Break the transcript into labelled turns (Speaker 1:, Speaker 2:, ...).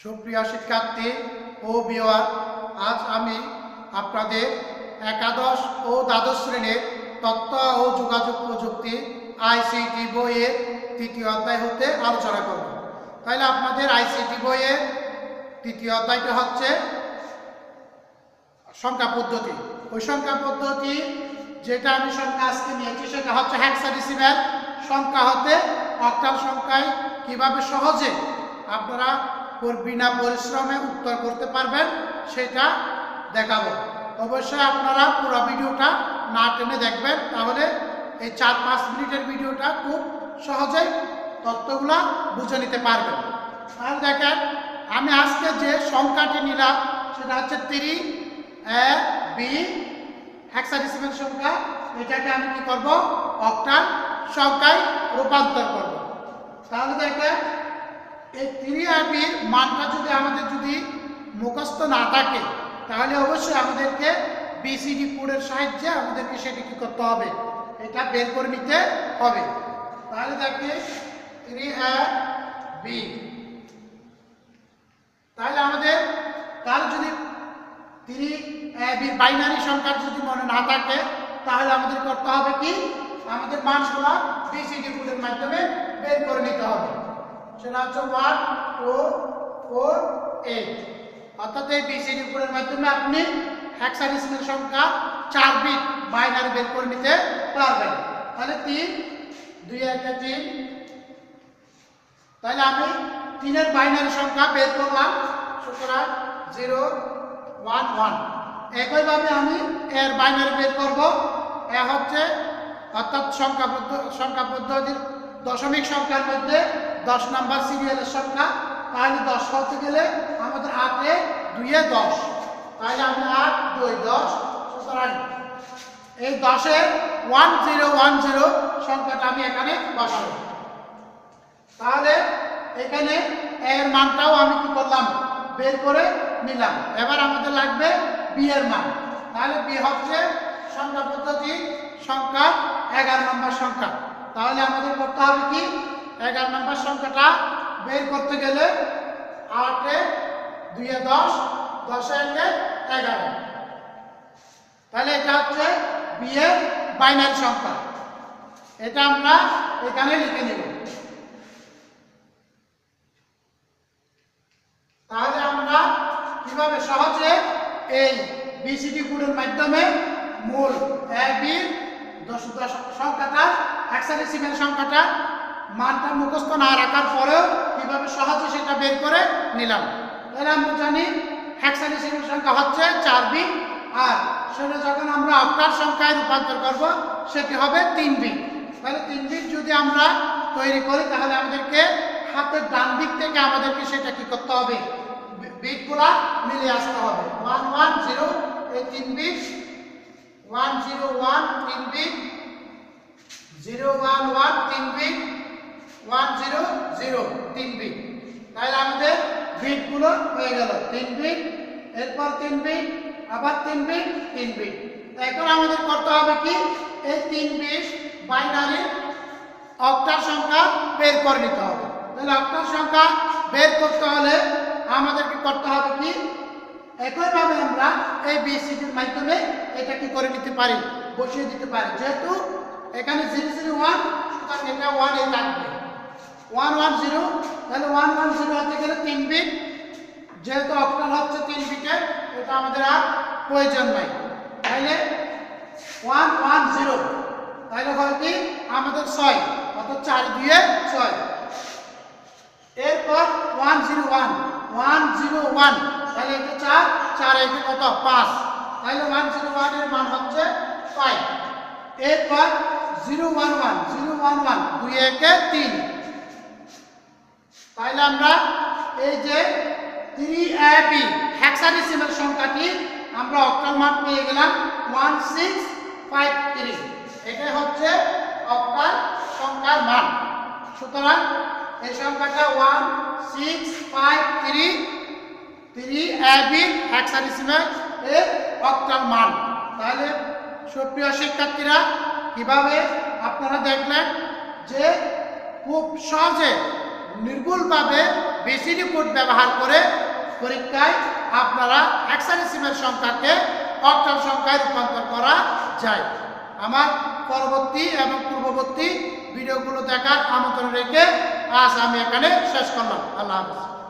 Speaker 1: সুপ্রিয় শিক্ষার্থী ও বিওয়ার আজ আমি আপনাদের একাদশ ও দ্বাদশ শ্রেণির তথ্য ও যোগাযোগ প্রযুক্তি আইসিটি বইয়ের তৃতীয় অধ্যায় হতে আলোচনা করব। তাহলে আপনাদের আইসিটি বইয়ের তৃতীয় অধ্যায়টা হচ্ছে সংখ্যা পদ্ধতি। ওই সংখ্যা পদ্ধতি যেটা আমি সংখ্যা আজকে নিয়েছি সেটা হচ্ছে হ্যাক্সাডেসিমেল সংখ্যা হতে অক্টাল সংখ্যায় কীভাবে সহজে আপনারা বিনা পরিশ্রমে উত্তর করতে পারবেন, সেটা দেখাবো। অবশ্যই আপনারা পুরো ভিডিওটা না টেনে দেখবেন, তাহলে এই চার পাঁচ মিনিটের ভিডিওটা খুব সহজেই তথ্যগুলা বুঝে নিতে পারবেন। তাহলে দেখেন, আমি আজকে যে সংখ্যাটি নিলাম, সেটা হচ্ছে তিরি, এ, বি হ্যাক্সাডেসিমেল সংখ্যা। এটাকে আমি কি করব? অক্টাল সংখ্যায় রূপান্তর করব। তাহলে দেখেন এই থ্রি আইপির মানটা যদি আমাদের যদি মুখস্থ না থাকে, তাহলে অবশ্যই আমাদেরকে বিসিডি কোডের সাহায্যে আমাদেরকে সেটি কি করতে হবে? এটা বের করে নিতে হবে। তাহলে দেখি এ বি তাহলে আমাদের তার যদি তিনি বাইনারি সংখ্যার যদি মনে না থাকে, তাহলে আমাদের করতে হবে কি? আমাদের মানগুলো বিসিডি কোডের মাধ্যমে বের করে নিতে হবে। সেটা হচ্ছে ওয়ান টু ফোর এইট অর্থাৎ এই বিসিডি কোডের মাধ্যমে আপনি হ্যাক্সাডেসিমেল সংখ্যা চার বিট বাইনারি বের করে নিতে পারবেন। তাহলে তিন, দুই একটা তিন। তাহলে আমি তিনের বাইনারি সংখ্যা বের করলাম। সুতরাং জিরো ওয়ান ওয়ান একইভাবে আমি এর বাইনারি বের করব। এ হচ্ছে অর্থাৎ সংখ্যা সংখ্যা পদ্ধতির দশমিক সংখ্যার মধ্যে দশ নাম্বার সিরিয়ালের সংখ্যা, তাহলে দশ হতে গেলে আমাদের আটে দুইয়ে দশ। তাহলে আমি আট, দুই, দশ, সুতরাং এই দশের ওয়ান জিরো ওয়ান জিরো সংখ্যাটা আমি এখানে বসাবো। তাহলে এখানে এর মানটাও আমি কি করলাম? বের করে নিলাম। এবার আমাদের লাগবে বি এর মান। তাহলে বি হচ্ছে সংখ্যা পদ্ধতি, সংখ্যা এগারো নম্বর সংখ্যা। তাহলে আমাদের করতে হবে কি? এগারো নম্বর সংখ্যাটা বের করতে গেলে আটে, দুইয়ে দশ, দশে একে এগারো। তাহলে এটা হচ্ছে বিয়ের বাইনারি সংখ্যা। এটা আমরা এখানে লিখে নিব। তাহলে আমরা কীভাবে সহজে এই বিসিডি কোডের মাধ্যমে মূল এ বি দশ দশ সংখ্যাটা হ্যাক্সাডেসিমেল সংখ্যাটা মানটা মুখস্থ না রাখার পরেও কীভাবে সহজে সেটা বের করে নিলাম। তাহলে আমরা জানি হ্যাক্সাডেসিমেল সংখ্যা হচ্ছে চার বি, আর সেটা যখন আমরা অক্টার সংখ্যায় রূপান্তর করব সেটি হবে তিন বিট তাহলে তিন বিট যদি আমরা তৈরি করি, তাহলে আমাদেরকে হাতের ডান দিক থেকে আমাদেরকে সেটা কি করতে হবে? বিটগুলা মিলিয়ে আসতে হবে। ওয়ান ওয়ান, জিরো, এই তিন বিট ওয়ান, জিরো, ওয়ান, তিন বিট জিরো, ওয়ান ওয়ান, তিন বিট ওয়ান জিরো জিরো তিন বিট তাহলে আমাদের বিটগুলো হয়ে গেল তিন বিট এরপর তিন বিট আবার তিন বিট তিন বিট এখন আমাদের করতে হবে কি? এই তিন বিট বাইনারি অক্টার সংখ্যা বের করে নিতে হবে। তাহলে অক্টার সংখ্যা বের করতে হলে আমাদেরকে করতে হবে কি? একইভাবে আমরা এই বিসিটির মাধ্যমে এটা কি করে নিতে পারি? বসিয়ে দিতে পারি। যেহেতু এখানে জিরো জিরো ওয়ান সুতরাং এটা ওয়ান থাকবে। ওয়ান ওয়ান জিরো তাহলে ওয়ান ওয়ান জিরো হতে গেলে তিন বিট যেহেতু অক্টাল হচ্ছে তিন বিটের এটা আমাদের আর প্রয়োজন নাই। তাহলে ওয়ান ওয়ান জিরো তাহলে হয় কি? আমাদের ছয়, অর্থাৎ চার দিয়ে ছয়। এরপর one zero one one zero one তাহলে এটা চার চার একে কত? পাঁচ। তাহলে ওয়ান জিরো ওয়ানের মান হচ্ছে ফাইভ এরপর zero one one zero one one দুই একে তিন। তাহলে আমরা এই যে থ্রি এ বি হ্যাক্সাডেসিমেল সংখ্যাটি আমরা অক্টাল মান পেয়ে গেলাম ওয়ান সিক্স ফাইভ থ্রি এটাই হচ্ছে অক্টাল সংখ্যার মান। সুতরাং এই সংখ্যাটা one six five three three A B hexadecimal এর অক্টাল মান। তাহলে সুপ্রিয় শিক্ষার্থীরা, কীভাবে আপনারা দেখলেন যে খুব সহজে নির্ভুলভাবে বেশি রিপোর্ট ব্যবহার করে পরীক্ষায় আপনারা এক্সারিসিমের সংখ্যাকে অক্টাল সংখ্যায় রূপান্তর করা যায়। আমার পরবর্তী এবং পূর্ববর্তী ভিডিওগুলো দেখার আমন্ত্রণ রেখে আজ আমি এখানে শেষ করলাম। আল্লাহ হাফিজ।